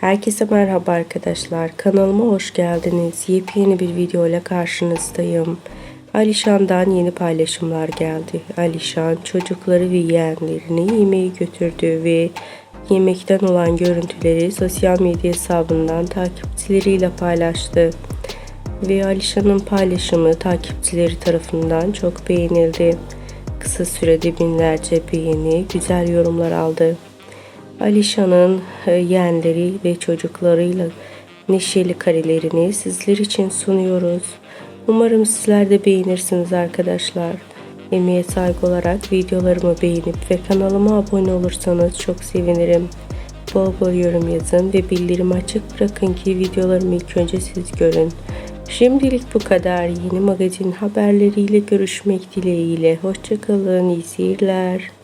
Herkese merhaba arkadaşlar. Kanalıma hoş geldiniz. Yepyeni bir video ile karşınızdayım. Alişan'dan yeni paylaşımlar geldi. Alişan çocukları ve yeğenlerini yemeğe götürdü ve yemekten olan görüntüleri sosyal medya hesabından takipçileriyle paylaştı. Ve Alişan'ın paylaşımı takipçileri tarafından çok beğenildi. Kısa sürede binlerce beğeni, güzel yorumlar aldı. Alişan'ın e, yeğenleri ve çocuklarıyla neşeli karelerini sizler için sunuyoruz. Umarım sizler de beğenirsiniz arkadaşlar. Emeğe saygı olarak videolarımı beğenip ve kanalıma abone olursanız çok sevinirim. Bol bol yorum yazın ve bildirim açık bırakın ki videolarımı ilk önce siz görün. Şimdilik bu kadar. Yeni magazin haberleriyle görüşmek dileğiyle. Hoşçakalın. İyi seyirler.